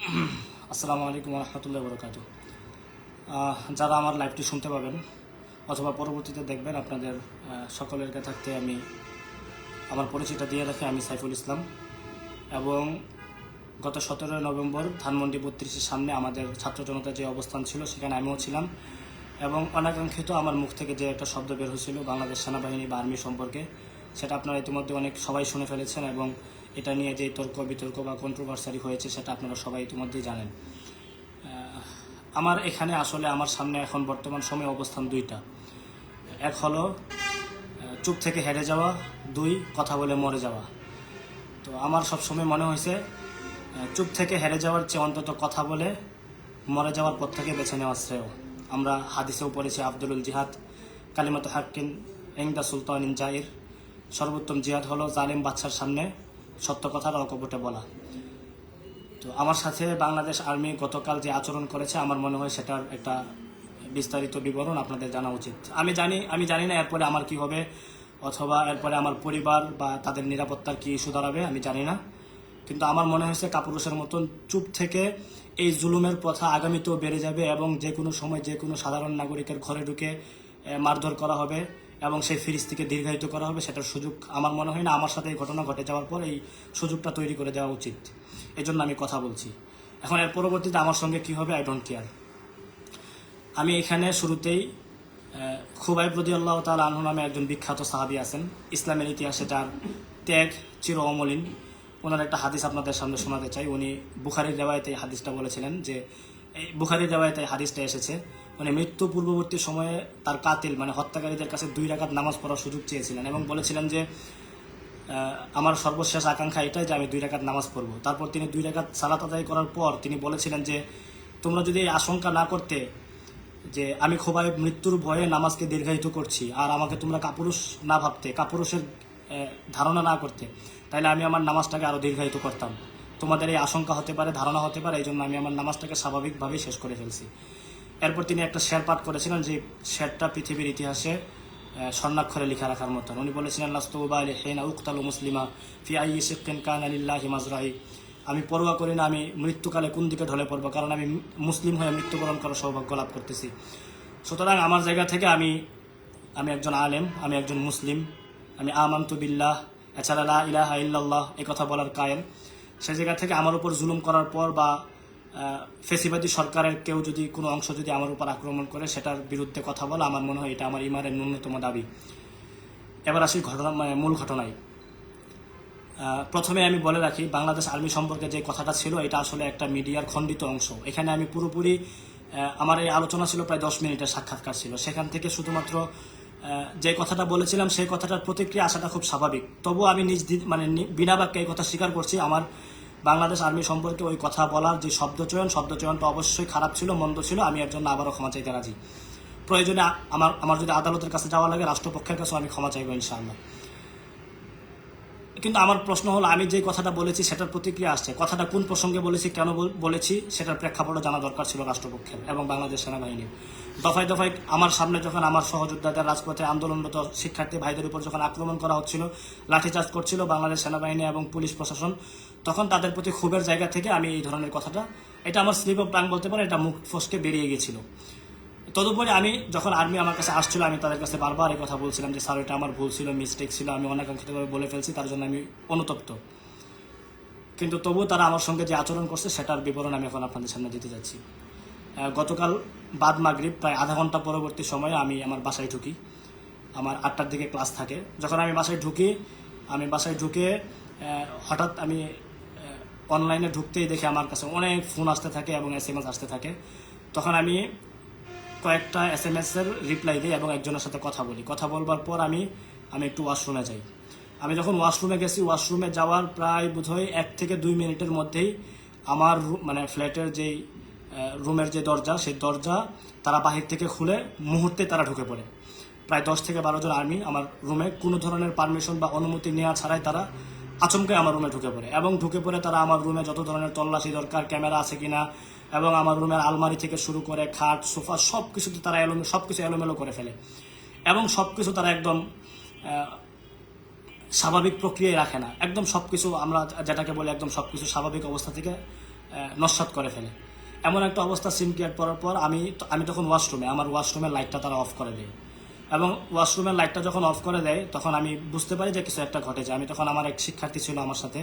আসসালামু আলাইকুম রহমতুল্লাহ বরকাত যারা আমার লাইভটি শুনতে পাবেন অথবা পরবর্তীতে দেখবেন আপনাদের সকলের থাকতে আমি আমার পরিচয়টা দিয়ে রাখি, আমি সাইফুল ইসলাম। এবং গত সতেরোই নভেম্বর ধানমন্ডি বত্রিশের সামনে আমাদের ছাত্র জনতার যে অবস্থান ছিল, সেখানে আমিও ছিলাম। এবং অনাকাঙ্ক্ষিত আমার মুখ থেকে যে একটা শব্দ বের হয়েছিল, বাংলাদেশ সেনাবাহিনী বা আর্মি সম্পর্কে সেটা আপনারা ইতিমধ্যে অনেক সবাই শুনে ফেলেছেন এবং এটা নিয়ে যে তর্ক বিতর্ক বা কন্ট্রোভার্সারি হয়েছে সেটা আপনারা সবাই ইতিমধ্যেই জানেন। আমার এখানে আসলে আমার সামনে এখন বর্তমান সময়ে অবস্থান দুইটা। এক হলো চুপ থেকে হেরে যাওয়া। দুই, কথা বলে মরে যাওয়া। তো আমার সবসময় মনে হয়েছে চুপ থেকে হেরে যাওয়ার চেয়ে অন্তত কথা বলে মরে যাওয়ার পর থেকে বেছে নেওয়া শ্রেয়। আমরা হাদিসেও পড়েছি, আব্দুল জিহাদ, কালিমাত হাক্কিন এংদা সুলতান ইন জাইর। সর্বোত্তম জিহাদ হলো জালিম বাচ্চার সামনে সত্য কথার অকপটে বলা। তো আমার সাথে বাংলাদেশ আর্মি গতকাল যে আচরণ করেছে, আমার মনে হয় সেটার একটা বিস্তারিত বিবরণ আপনাদের জানা উচিত। আমি জানি আমি জানি না এরপরে আমার কি হবে অথবা এরপরে আমার পরিবার বা তাদের নিরাপত্তার কি ইস্যু দাঁড়াবে, আমি জানি না। কিন্তু আমার মনে হয়েছে কাপুরুষের মতন চুপ থেকে এই জুলুমের প্রথা আগামীতেও বেড়ে যাবে এবং যে কোনো সময় যে কোনো সাধারণ নাগরিকের ঘরে ঢুকে মারধর করা হবে। এবং সেই ফ্রিজ থেকে দীর্ঘায়িত করা হবে, সেটার সুযোগ আমার মনে হয় না। আমার সাথে এই ঘটনা ঘটে যাওয়ার পর এই সুযোগটা তৈরি করে দেওয়া উচিত। এই জন্য আমি কথা বলছি। এখন এর পরবর্তীতে আমার সঙ্গে কি হবে আই ডোন্ট কেয়ার আমি এখানে শুরুতেই খুবাইব রদি আল্লাহ তাল আনহু নামে একজন বিখ্যাত সাহাবি আছেন। ইসলামের ইতিহাসে তার ত্যাগ চির অমলিন। ওনার একটা হাদিস আপনাদের সামনে শোনাতে চাই। উনি বুখারির রেওয়ায়তে হাদিসটা বলেছিলেন যে, এই বুখারির রেওয়ায়তে হাদিসটা এসেছে। উনি মৃত্যু পূর্ববর্তী সময়ে তার কাতিল মানে হত্যাকারীদের কাছে দুই রাকাত নামাজ পড়ার সুযোগ চেয়েছিলেন এবং বলেছিলেন যে আমার সর্বশেষ আকাঙ্ক্ষা এটাই যে আমি দুই রাকাত নামাজ পড়ব। তারপর তিনি দুই রাকাত সালাত আদায় করার পর তিনি বলেছিলেন যে, তোমরা যদি আশঙ্কা না করতে যে আমি খোবাই মৃত্যুর ভয়ে নামাজকে দীর্ঘায়িত করছি, আর আমাকে তোমরা কাপুরুষ না ভাবতে, কাপুরুষের ধারণা না করতে, তাহলে আমি আমার নামাজটাকে আরও দীর্ঘায়িত করতাম। তোমাদের এই আশঙ্কা হতে পারে, ধারণা হতে পারে এই জন্য আমি আমার নামাজটাকে স্বাভাবিকভাবেই শেষ করে ফেলছি। এরপর তিনি একটা শের পাঠ করেছিলেন যে শেরটা পৃথিবীর ইতিহাসে স্বর্ণাক্ষরে লেখা রাখার মতন। উনি বলেছিলেন লাস্তৌবা আলী হেনা উক্তালু মুসলিমা ফি আই সিকিন কান আলিল্লাহি মাজরাই আমি পরোয়া করি না, আমি মৃত্যুকালে কোন দিকে ঢলে পড়ব, কারণ আমি মুসলিম হয়ে মৃত্যুবরণ করার সৌভাগ্য লাভ করতেছি। সুতরাং আমার জায়গা থেকে আমি আমি একজন আলেম, আমি একজন মুসলিম, আমি আমান্তু বিল্লাহ, এছাড়া লা ইলাহা ইল্লাল্লাহ এই কথা বলার কায়েম। সে জায়গা থেকে আমার উপর জুলুম করার পর বা ফেসিবাদী সরকারের কেউ যদি কোনো অংশ যদি আমার উপর আক্রমণ করে, সেটার বিরুদ্ধে কথা বলা আমার মনে হয় এটা আমার ইমানের ন্যূনতম দাবি। এবার আসি ঘটনা মানে মূল ঘটনায়। প্রথমে আমি বলে রাখি, বাংলাদেশ আর্মি সম্পর্কে যে কথাটা ছিল, এটা আসলে একটা মিডিয়ার খণ্ডিত অংশ। এখানে আমি পুরোপুরি আমার এই আলোচনা ছিল প্রায় দশ মিনিটের সাক্ষাৎকার ছিল। সেখান থেকে শুধুমাত্র যে কথাটা বলেছিলাম, সেই কথাটার প্রতিক্রিয়া আসাটা খুব স্বাভাবিক। তবুও আমি নিজ মানে বিনা বাক্যে এই কথা স্বীকার করছি, আমার বাংলাদেশ আর্মি সম্পর্কে ওই কথা বলার যে শব্দচয়ন শব্দচয়নটা অবশ্যই খারাপ ছিল, মন্দ ছিল, আমি এর জন্য আবারও ক্ষমা চাইতে রাজি। প্রয়োজনে আমার আমার যদি আদালতের কাছে যাওয়া লাগে, রাষ্ট্রপক্ষের কাছেও আমি ক্ষমা চাইব ইনশাআল্লাহ। কিন্তু আমার প্রশ্ন হলো, আমি যে কথাটা বলেছি সেটার প্রতিক্রিয়া আসছে। কথাটা কোন প্রসঙ্গে বলেছি, কেন বলেছি, সেটার প্রেক্ষাপটও জানা দরকার ছিল রাষ্ট্রপক্ষের এবং বাংলাদেশ সেনাবাহিনীর। দফায় দফায় আমার সামনে যখন আমার সহযোদ্ধাদের রাজপথে আন্দোলনরত শিক্ষার্থী ভাইদের উপর যখন আক্রমণ করা হচ্ছিল, লাঠিচার্জ করছিল বাংলাদেশ সেনাবাহিনী এবং পুলিশ প্রশাসন তখন তাদের প্রতি ক্ষোভের জায়গা থেকে আমি এই ধরনের কথাটা, এটা আমার স্লিপ অফ টাং বলতে পারে, এটা মুখ ফসকে বেরিয়ে গেছিল। তদুপরি আমি যখন আর্মি আমার কাছে আসছিল, আমি তাদের কাছে বারবার এই কথা বলছিলাম যে, স্যার, এটা আমার ভুল ছিল মিস্টেক ছিল, আমি অনাকাঙ্ক্ষিতভাবে বলে ফেলছি, তার জন্য আমি অনুতপ্ত। কিন্তু তবুও তারা আমার সঙ্গে যে আচরণ করছে, সেটার বিবরণ আমি এখন আপনাদের সামনে দিতে যাচ্ছি। গতকাল বাদ মাগরিব, প্রায় আধা ঘণ্টা পরবর্তী সময়ে আমি আমার বাসায় ঢুকি। আমার আটটার দিকে ক্লাস থাকে। যখন আমি বাসায় ঢুকি, আমি বাসায় ঢুকে হঠাৎ আমি অনলাইনে ঢুকতেই দেখি আমার কাছে অনেক ফোন আসতে থাকে এবং এস এম এস আসতে থাকে। তখন আমি কয়েকটা এস এম এস এর রিপ্লাই দিই এবং একজনের সাথে কথা বলি। কথা বলবার পর আমি আমি একটু ওয়াশরুমে যাই। আমি যখন ওয়াশরুমে গেছি ওয়াশরুমে যাওয়ার প্রায় বোধহয় এক থেকে দুই মিনিটের মধ্যেই আমার মানে ফ্ল্যাটের যেই রুমের যে দরজা, সেই দরজা তারা বাহির থেকে খুলে মুহূর্তে তারা ঢুকে পড়ে। প্রায় দশ থেকে বারো জন আর্মি আমার রুমে কোনো ধরনের পারমিশন বা অনুমতি নেওয়া ছাড়াই তারা আচমকে আমার রুমে ঢুকে পড়ে। এবং ঢুকে পড়ে তারা আমার রুমে যত ধরনের তল্লাশি দরকার, ক্যামেরা আছে কিনা, এবং আমার রুমের আলমারি থেকে শুরু করে খাট, সোফা সব কিছুতে তারা এলোমেলো সব কিছু এলোমেলো করে ফেলে। এবং সব কিছু তারা একদম স্বাভাবিক প্রক্রিয়ায় রাখে না। একদম সব কিছু আমরা যেটাকে বলি একদম সব কিছু স্বাভাবিক অবস্থা থেকে নস্বাত করে ফেলে। এমন একটা অবস্থা সিম কেয়ার করার পর আমি আমি তখন ওয়াশরুমে, আমার ওয়াশরুমের লাইটটা তারা অফ করে দেয়। এবং ওয়াশরুমের লাইটটা যখন অফ করে দেয়, তখন আমি বুঝতে পারি যে কিছু একটা ঘটেছে। আমি তখন আমার এক শিক্ষার্থী ছিল আমার সাথে।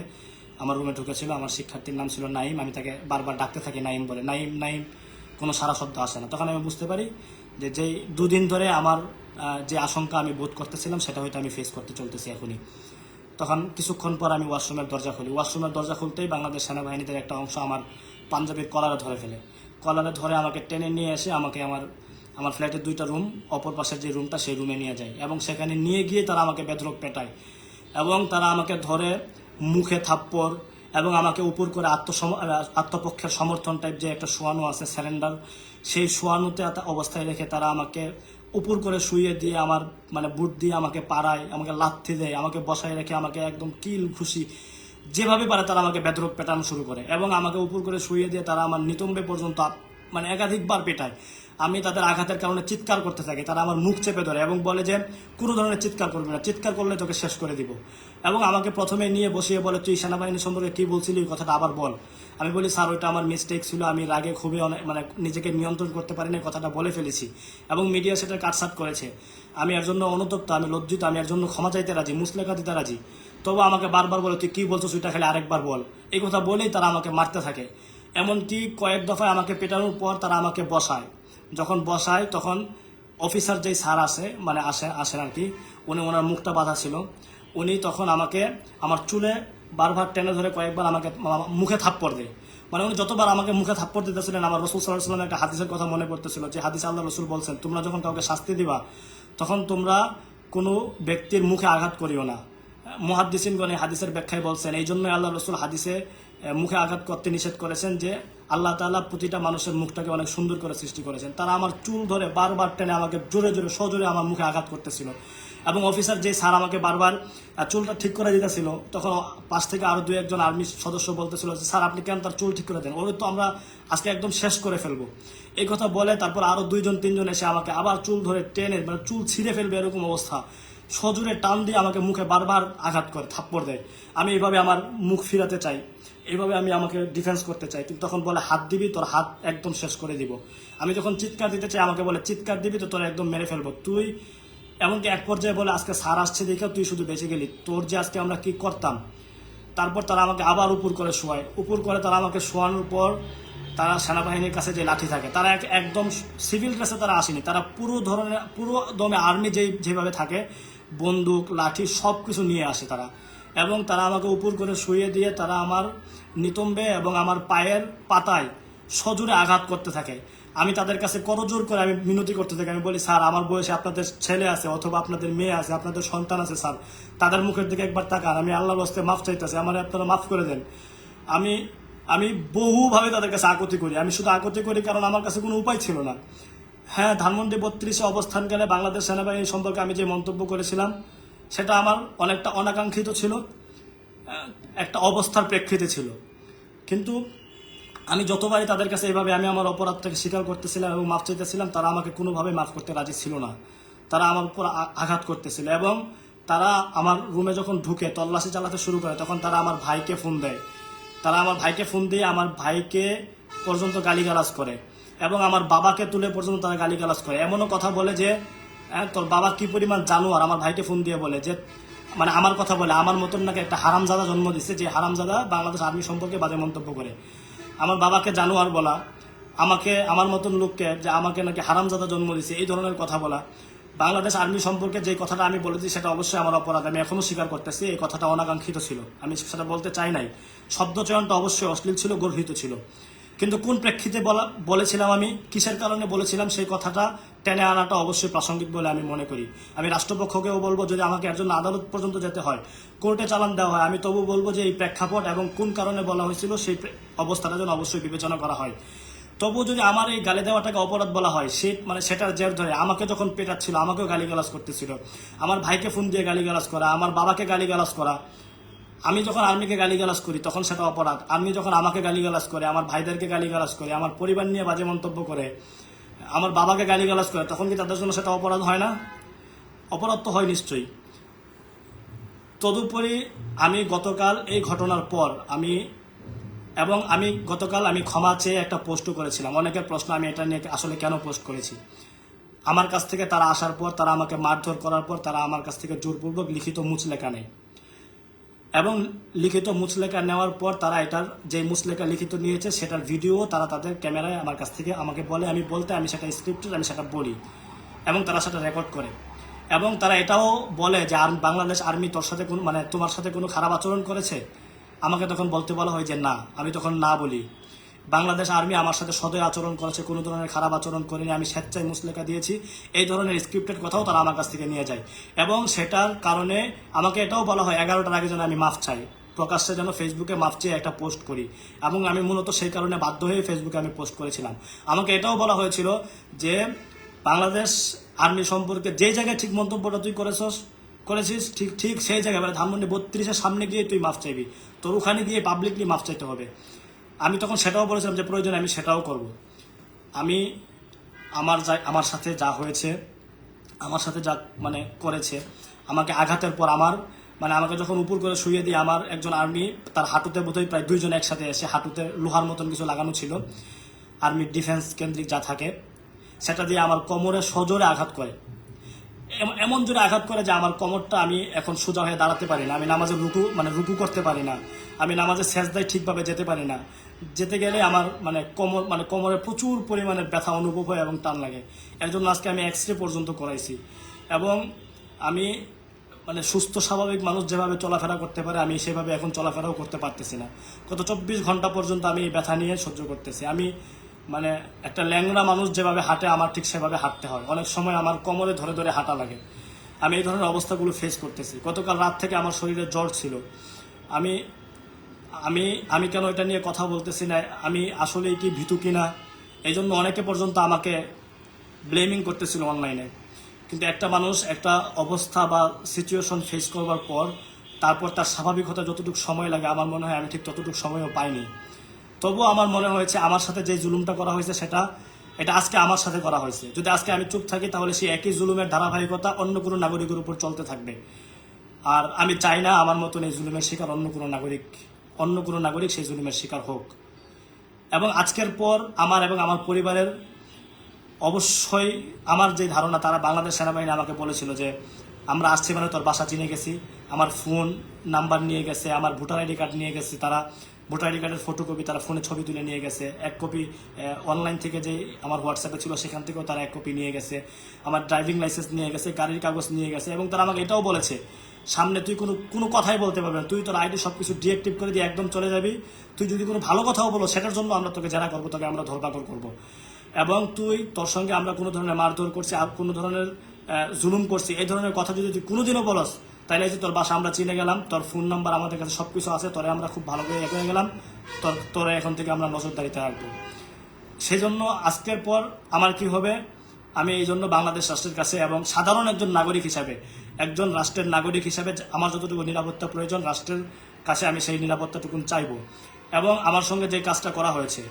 আমার রুমে ঢুকেছিল, আমার শিক্ষার্থীর নাম ছিল নাইম আমি তাকে বারবার ডাকতে থাকি নাইম বলে নাইম নাইম কোনো সারা শব্দ আসে না। তখন আমি বুঝতে পারি যে যেই দুদিন ধরে আমার যে আশঙ্কা আমি বোধ করতেছিলাম, সেটা হয়তো আমি ফেস করতে চলতেছি এখনই। তখন কিছুক্ষণ পর আমি ওয়াশরুমের দরজা খুলি। ওয়াশরুমের দরজা খুলতেই বাংলাদেশ সেনাবাহিনীদের একটা অংশ আমার পাঞ্জাবির কলারে ধরে ফেলে। কলারে ধরে আমাকে টেনে নিয়ে এসে আমাকে আমার আমার ফ্ল্যাটের দুইটা রুম, অপর পাশের যে রুমটা সেই রুমে নিয়ে যায় এবং সেখানে নিয়ে গিয়ে তারা আমাকে বেদরক পেটায় এবং তারা আমাকে ধরে মুখে থাপ্পড় এবং আমাকে উপর করে আত্মসম আত্মপক্ষের সমর্থন টাইপ যে একটা শোয়ানো আছে স্যালেন্ডার সেই শোয়ানোতে অবস্থায় রেখে তারা আমাকে উপর করে শুয়ে দিয়ে আমার মানে বুট দিয়ে আমাকে পাড়ায়, আমাকে লাথি দেয়, আমাকে বসায় রেখে আমাকে একদম কিল খুশি যেভাবে পারে তারা আমাকে বেদরক পেটানো শুরু করে এবং আমাকে উপর করে শুয়ে দিয়ে তারা আমার নিতম্বে পর্যন্ত মানে একাধিকবার পেটায়। আমি তাদের আঘাতের কারণে চিৎকার করতে থাকি। তারা আমার মুখ চেপে ধরে এবং বলে যে, কোনো ধরনের চিৎকার করবে না। চিৎকার করলে তোকে শেষ করে দিব। এবং আমাকে প্রথমে নিয়ে বসিয়ে বলে, তুই সেনাবাহিনী সম্পর্কে কি বলছিলি? ওই কথাটা আবার বল। আমি বলি, স্যার, ওইটা আমার মিস্টেক ছিল। আমি রাগে খুবই অনেক মানে নিজেকে নিয়ন্ত্রণ করতে পারি না কথাটা বলে ফেলেছি। এবং মিডিয়া সেটা কাটসাট করেছে। আমি এর জন্য অনুতপ্ত, আমি লজ্জিত, আমি এর জন্য ক্ষমা চাইতে রাজি, মুসলেখা দিতে রাজি। তবু আমাকে বারবার বলে, তুই কী বলছো ওইটা খালি আরেকবার বল। এই কথা বলেই তারা আমাকে মারতে থাকে। এমনকি কয়েক দফায় আমাকে পেটানোর পর তারা আমাকে বসায়। যখন বসায়, তখন অফিসার যেই স্যার আছে মানে আসে, আসেন আর কি উনি ওনার মুখটা বাঁধা ছিল। উনি তখন আমাকে, আমার চুলে বারবার টেনে ধরে কয়েকবার আমাকে মুখে থাপ্পড় দেয়। মানে উনি যতবার আমাকে মুখে থাপ্পড় দিতেছিলেন, আমার রসুল সাল্লাহ সাল্লামের একটা হাদিসের কথা মনে পড়তেছিল যে, হাদিস আল্লাহ রসুল বলছেন, তোমরা যখন কাউকে শাস্তি দিবা, তখন তোমরা কোনো ব্যক্তির মুখে আঘাত করিও না। মহাদ্দিসিনগণ হাদিসের ব্যাখ্যায় বলছেন এই জন্য আল্লাহ রসুল হাদিসে মুখে আঘাত করতে নিষেধ করেছেন যে আল্লাহ তাআলা প্রতিটা মানুষের মুখটাকে অনেক সুন্দর করে সৃষ্টি করেছেন। তারা আমার চুল ধরে বারবার টেনে আমাকে জোরে জোরে, সজোরে আমার মুখে আঘাত করতেছিল। এবং অফিসার যে স্যার আমাকে বারবার চুলটা ঠিক করে দিতেছিল, তখন পাশ থেকে আরও দু একজন আর্মি সদস্য বলতেছিল যে, স্যার, আপনি কেন তার চুল ঠিক করে দেন? ওর তো আমরা আজকে একদম শেষ করে ফেলব। এই কথা বলে তারপর আরও দুইজন, তিনজন এসে আমাকে আবার চুল ধরে টেনে মানে চুল ছিঁড়ে ফেলবে এরকম অবস্থা। সজোরে টান দিয়ে আমাকে মুখে বারবার আঘাত করে, থাপ্পড় দেয়। আমি এইভাবে আমার মুখ ফিরাতে চাই। এইভাবে আমি আমাকে ডিফেন্স করতে চাই। কিন্তু তখন বলে, হাত দিবি, তোর হাত একদম শেষ করে দিব। আমি যখন চিৎকার দিতে চাই, আমাকে বলে, চিৎকার দিবি তো তোর একদম মেরে ফেলব। তুই এমনকি এক পর্যায়ে বলে, আজকে সার আসছে দেখে তুই শুধু বেঁচে গেলি। তোর যে আজকে আমরা কি করতাম? তারপর তারা আমাকে আবার উপর করে শোয়ায়। উপর করে তারা আমাকে শোয়ানোর পর তারা সেনাবাহিনীর কাছে যে লাঠি থাকে, তারা এক- একদম সিভিল ড্রেসে তারা আসেনি। তারা পুরো ধরনের পুরো দমে আর্মি যেই যেভাবে থাকে, বন্দুক, লাঠি সব কিছু নিয়ে আসে তারা। এবং তারা আমাকে উপর করে শুয়ে দিয়ে তারা আমার নিতম্বে এবং আমার পায়ের পাতায় সজোরে আঘাত করতে থাকে। আমি তাদের কাছে করজোর করে আমি মিনতি করতে থাকি, আমি বলি, স্যার, আমার বয়সে আপনাদের ছেলে আছে অথবা আপনাদের মেয়ে আছে, আপনাদের সন্তান আছে, স্যার। তাদের মুখের দিকে একবার তাকান, আমি আল্লাহর হস্তে মাফ চাইতেছি, আমার আপনারা মাফ করে দেন। আমি আমি বহুভাবে তাদের কাছে আকতি করি। আমি শুধু আকতি করি কারণ আমার কাছে কোনো উপায় ছিল না। হ্যাঁ ধানমন্ডি বত্রিশে অবস্থানকালে বাংলাদেশ সেনাবাহিনী সম্পর্কে আমি যে মন্তব্য করেছিলাম সেটা আমার অনেকটা অনাকাঙ্ক্ষিত ছিল একটা অবস্থার প্রেক্ষিতে ছিল। কিন্তু আমি যতবারই তাদের কাছে এইভাবে আমি আমার অপরাধটাকে স্বীকার করতেছিলাম এবং মাফ চাইতেছিলাম, তারা আমাকে কোনোভাবে মাফ করতে রাজি ছিল না। তারা আমার উপর আঘাত করতেছিল এবং তারা আমার রুমে যখন ঢুকে তল্লাশি চালাতে শুরু করে, তখন তারা আমার ভাইকে ফোন দেয়। তারা আমার ভাইকে ফোন দিয়ে আমার ভাইকে পর্যন্ত গালিগালাজ করে এবং আমার বাবাকে তুলে পর্যন্ত তারা গালিগালাজ করে। এমনও কথা বলে যে হ্যাঁ, তোর বাবা কি পরিমাণ জানো আর আমার ভাইকে ফোন দিয়ে বলে যে মানে আমার কথা বলে আমার মতন নাকি একটা হারামজাদা জন্ম দিচ্ছে যে হারামজাদা বাংলাদেশ আর্মি সম্পর্কে বাজে মন্তব্য করে। আমার বাবাকে জানোয়ার বলা আমাকে আমার মতন লোককে যে আমাকে নাকি হারামজাদা জন্ম দিছে এই ধরনের কথা বলা। বাংলাদেশ আর্মি সম্পর্কে যে কথাটা আমি বলেছি সেটা অবশ্যই আমার অপরাধ। আমি এখনও স্বীকার করতেছি এই কথাটা অনাকাঙ্ক্ষিত ছিল। আমি সেটা বলতে চাই নাই। শব্দ চয়নটা অবশ্যই অশ্লীল ছিল গর্হিত ছিল। কিন্তু কোন প্রেক্ষিতে বলা, বলেছিলাম আমি, কিসের কারণে বলেছিলাম সেই কথাটা, টেনে আনাটা অবশ্যই প্রাসঙ্গিক বলে আমি মনে করি। আমি রাষ্ট্রপক্ষকেও বলব, যদি আমাকে একজন আদালত পর্যন্ত যেতে হয়, কোর্টে চালান দেওয়া হয়, আমি তবু বলব যে এই প্রেক্ষাপট এবং কোন কারণে বলা হয়েছিল সেই অবস্থাটা যেন অবশ্যই বিবেচনা করা হয়। তবু যদি আমার এই গালি দেওয়াটাকে অপরাধ বলা হয়, সে মানে সেটার জের ধরে, আমাকে যখন পেটাচ্ছিল, আমাকেও গালিগালাজ করতেছিল। আমার ভাইকে ফোন দিয়ে গালিগালাজ করা, আমার বাবাকে গালিগালাজ করা আমি যখন আর্মিকে গালিগালাজ করি, তখন সেটা অপরাধ। আর্মি যখন আমাকে গালিগালাজ করে, আমার ভাইদেরকে গালিগালাজ করে, আমার পরিবার নিয়ে বাজে মন্তব্য করে, আমার বাবাকে গালিগালাজ করে, তখন কি তাদের জন্য সেটা অপরাধ হয় না? অপরাধ তো হয় নিশ্চয়ই। তদুপরি আমি গতকাল এই ঘটনার পর আমি এবং আমি গতকাল আমি ক্ষমা চেয়ে একটা পোস্টও করেছিলাম। অনেকের প্রশ্ন, আমি এটা নিয়ে আসলে কেন পোস্ট করেছি? আমার কাছ থেকে তারা আসার পর, তারা আমাকে মারধর করার পর, তারা আমার কাছ থেকে জোরপূর্বক লিখিত মুচলেখা নেয়। এবং লিখিত মুচলেখা নেওয়ার পর তারা এটার যে মুচলেখা লিখিত নিয়েছে, সেটার ভিডিও তারা তাদের ক্যামেরায় আমার কাছ থেকে আমাকে বলে, আমি বলতে, আমি সেটা স্ক্রিপ্টেড আমি সেটা বলি। এবং তারা সেটা রেকর্ড করে। এবং তারা এটাও বলে যে বাংলাদেশ আর্মি তোর সাথে কোনো মানে তোমার সাথে কোনো খারাপ আচরণ করেছে? আমাকে তখন বলতে বলা হয় যে, না। আমি তখন না বলি। বাংলাদেশ আর্মি আমার সাথে সদয় আচরণ করেছে, কোনো ধরনের খারাপ আচরণ করেনি, আমি স্বেচ্ছায় মুসলেখা দিয়েছি। এই ধরনের স্ক্রিপ্টেড কথাও তারা আমার কাছ থেকে নিয়ে যায়। এবং সেটার কারণে আমাকে এটাও বলা হয়, এগারোটার আগে যেন আমি মাফ চাই। প্রকাশ্যে যেন ফেসবুকে মাপ চেয়ে একটা পোস্ট করি। এবং আমি মূলত সেই কারণে বাধ্য হয়ে ফেসবুকে আমি পোস্ট করেছিলাম। আমাকে এটাও বলা হয়েছিল যে, বাংলাদেশ আর্মি সম্পর্কে যে জায়গায় ঠিক মন্তব্যটা তুই করেছস, করেছিস, ঠিক ঠিক সেই জায়গায় মানে ধানমন্ডি বত্রিশের সামনে গিয়ে তুই মাফ চাইবি। তোর ওখানে গিয়ে পাবলিকলি মাফ চাইতে হবে। আমি তখন সেটাও বলেছিলাম যে, প্রয়োজন আমি সেটাও করব। আমি আমার যা, আমার সাথে যা হয়েছে, আমার সাথে যা মানে করেছে, আমাকে আঘাতের পর আমার মানে আমাকে যখন উপর করে শুয়ে দিয়ে আমার একজন আর্মি তার হাঁটুতে বোধহয় প্রায় দুইজন একসাথে এসে হাঁটুতে লোহার মতন কিছু লাগানো ছিল আর্মির ডিফেন্স কেন্দ্রিক যা থাকে, সেটা দিয়ে আমার কোমরে সজোরে আঘাত করে। এম- এমন জোরে আঘাত করে যে আমার কোমরটা আমি এখন সোজা হয়ে দাঁড়াতে পারি না, আমি নামাজে রুকু মানে রুকু করতে পারি না, আমি নামাজে সেজদায় ঠিকভাবে যেতে পারি না। যেতে গেলে আমার মানে কোমর মানে কোমরে প্রচুর পরিমাণে ব্যথা অনুভব হয় এবং টান লাগে। এর জন্য আজকে আমি এক্স রে পর্যন্ত করাইছি। এবং আমি মানে সুস্থ, স্বাভাবিক মানুষ যেভাবে চলাফেরা করতে পারে, আমি সেভাবে এখন চলাফেরাও করতে পারতেছি না। গত চব্বিশ ঘণ্টা পর্যন্ত আমি এই ব্যথা নিয়ে সহ্য করতেছি। আমি মানে একটা ল্যাংড়া মানুষ যেভাবে হাঁটে, আমার ঠিক সেভাবে হাঁটতে হয়। অনেক সময় আমার কোমরে ধরে ধরে হাঁটা লাগে। আমি এই ধরনের অবস্থাগুলো ফেস করতেছি। গতকাল রাত থেকে আমার শরীরে জ্বর ছিল। আমি আমি আমি কেন এটা নিয়ে কথা বলতেছি না? আমি আসলেই কি ভীতু কিনা? এই জন্য অনেকে পর্যন্ত আমাকে ব্লেমিং করতেছিল অনলাইনে কিন্তু একটা মানুষ একটা অবস্থা বা সিচুয়েশন ফেস করবার পর, তারপর তার স্বাভাবিক হতে যতটুকু সময় লাগে, আমার মনে হয় আমি ঠিক ততটুকু সময়ও পাইনি। তবুও আমার মনে হয়েছে আমার সাথে যে জুলুমটা করা হয়েছে সেটা, এটা আজকে আমার সাথে করা হয়েছে। যদি আজকে আমি চুপ থাকি, তাহলে সেই একই জুলুমের ধারাবাহিকতা অন্য কোনো নাগরিকের উপর চলতে থাকবে। আর আমি চাই না আমার মতন এই জুলুমের শিকার অন্য কোনো নাগরিক অন্য কোনো নাগরিক সেই জুলুমের শিকার হোক। এবং আজকের পর আমার এবং আমার পরিবারের অবশ্যই আমার যে ধারণা, তারা বাংলাদেশ সেনাবাহিনী আমাকে বলেছিল যে, আমরা আসছি মানে তোর বাসা চিনে গেছি, আমার ফোন নাম্বার নিয়ে গেছে, আমার ভোটার আইডি কার্ড নিয়ে গেছে, তারা ভোটার আইডি কার্ডের ফটোকপি তারা ফোনে ছবি তুলে নিয়ে গেছে, এক কপি অনলাইন থেকে যে আমার হোয়াটসঅ্যাপে ছিল সেখান থেকেও তারা এক কপি নিয়ে গেছে, আমার ড্রাইভিং লাইসেন্স নিয়ে গেছে, গাড়ির কাগজ নিয়ে গেছে, এবং তারা আমাকে এটাও বলেছে সামনে তুই কোনো কোনো কথাই বলতে পারবে না। তুই তোর আইডি সব কিছু ডিএক্টিভ করে দিয়ে একদম চলে যাবি। তুই যদি কোনো ভালো কথাও বলো, সেটার জন্য আমরা তোকে জেরা করব, তোকে আমরা ধরপাকড় করব। এবং তুই তোর সঙ্গে আমরা কোনো ধরনের মারধর করছি আর কোনো ধরনের জুলুম করছি, এই ধরনের কথা যদি তুই কোনোদিনও বলস এই যে তোর বাসা আমরা চিনে গেলাম, তোর ফোন নাম্বার আমাদের কাছে সব কিছু আছে, তোরে আমরা খুব ভালো করে এগিয়ে গেলাম, তোর, তোরা এখন থেকে আমরা নজরদারিতে রাখব। সেই জন্য আজকের পর আমার কি হবে? আমি এই জন্য বাংলাদেশ রাষ্ট্রের কাছে এবং সাধারণ একজন নাগরিক হিসাবে একজন রাষ্ট্রের নাগরিক হিসাবে আমার যতটুকু নিরাপত্তা প্রয়োজন রাষ্ট্রের কাছে আমি সেই নিরাপত্তাটুকু চাইব। এবং আমার সঙ্গে যে কাজটা করা হয়েছে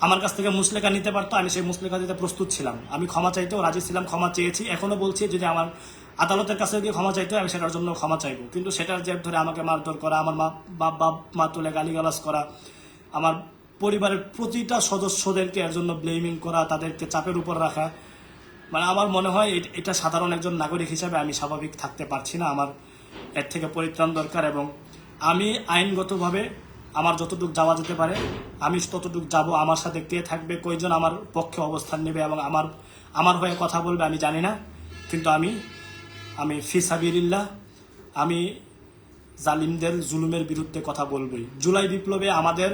আমার কাছ থেকে মুসলেখা নিতে পারতো আমি সেই মুসলেখা দিতে প্রস্তুত ছিলাম। আমি ক্ষমা চাইতেও রাজি ছিলাম ক্ষমা চেয়েছি। এখনও বলছি যদি আমার আদালতের কাছে গিয়ে ক্ষমা চাইতে হয়, আমি সেটার জন্য ক্ষমা চাইব। কিন্তু সেটার জের ধরে আমাকে মারধর করা আমার মা বাপ বাপ মা তুলে গালিগালাজ করা আমার পরিবারের প্রতিটা সদস্যদেরকে এর জন্য ব্লেমিং করা তাদেরকে চাপের উপর রাখা মানে আমার মনে হয় এটা সাধারণ একজন নাগরিক হিসাবে আমি স্বাভাবিক থাকতে পারছি না। আমার এর থেকে পরিত্রাণ দরকার এবং আমি আইনগতভাবে আমার যতটুকু যাওয়া যেতে পারে, আমি ততটুকু যাব, আমার সাথে কে থাকবে, কয়জন আমার পক্ষে অবস্থান নেবে এবং আমার আমার হয়ে কথা বলবে আমি জানি না। কিন্তু আমি আমি ফিসাবিল্লাহ আমি জালিমদের জুলুমের বিরুদ্ধে কথা বলবই। জুলাই বিপ্লবে আমাদের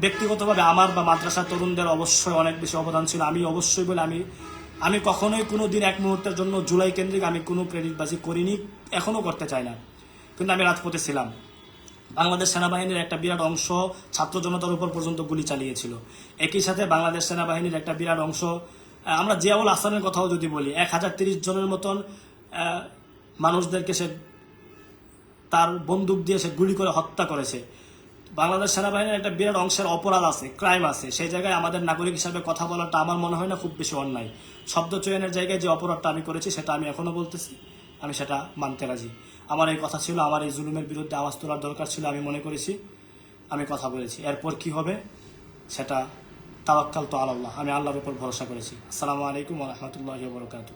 ব্যক্তিগতভাবে আমার বা মাদ্রাসা তরুণদের অবশ্যই অনেক বেশি অবদান ছিল। আমি অবশ্যই বলে আমি আমি কখনোই কোনো দিন এক মুহূর্তের জন্য জুলাই কেন্দ্রিক আমি কোনো ক্রেডিটবাজি করিনি এখনও করতে চাই না। কিন্তু আমি রাজপথে ছিলাম। বাংলাদেশ সেনাবাহিনীর একটা বিরাট অংশ ছাত্র জনতার উপর পর্যন্ত গুলি চালিয়েছিল। একই সাথে বাংলাদেশ সেনাবাহিনীর একটা বিরাট অংশ আমরা জিয়াউল হাসানের কথাও যদি বলি, এক হাজার তিরিশ জনের মতন মানুষদেরকে সে তার বন্দুক দিয়ে সে গুলি করে হত্যা করেছে। বাংলাদেশ সেনাবাহিনীর একটা বিরাট অংশের অপরাধ আছে ক্রাইম আছে। সেই জায়গায় আমাদের নাগরিক হিসাবে কথা বলাটা আমার মনে হয় না খুব বেশি অন্যায়। শব্দ চয়নের জায়গায় যে অপরাধটা আমি করেছি, সেটা আমি এখনও বলতেছি। আমি সেটা মানতে রাজি। আমার এই কথা ছিল, আমার এই জুলুমের বিরুদ্ধে আওয়াজ তোলার দরকার ছিল, আমি মনে করেছি, আমি কথা বলেছি। এরপর কি হবে, সেটা তাওয়াক্কাল তো আল্লাহ আমি আল্লাহর উপর ভরসা করেছি। আসসালামু আলাইকুম রহমতুল্লাহ বরকাতু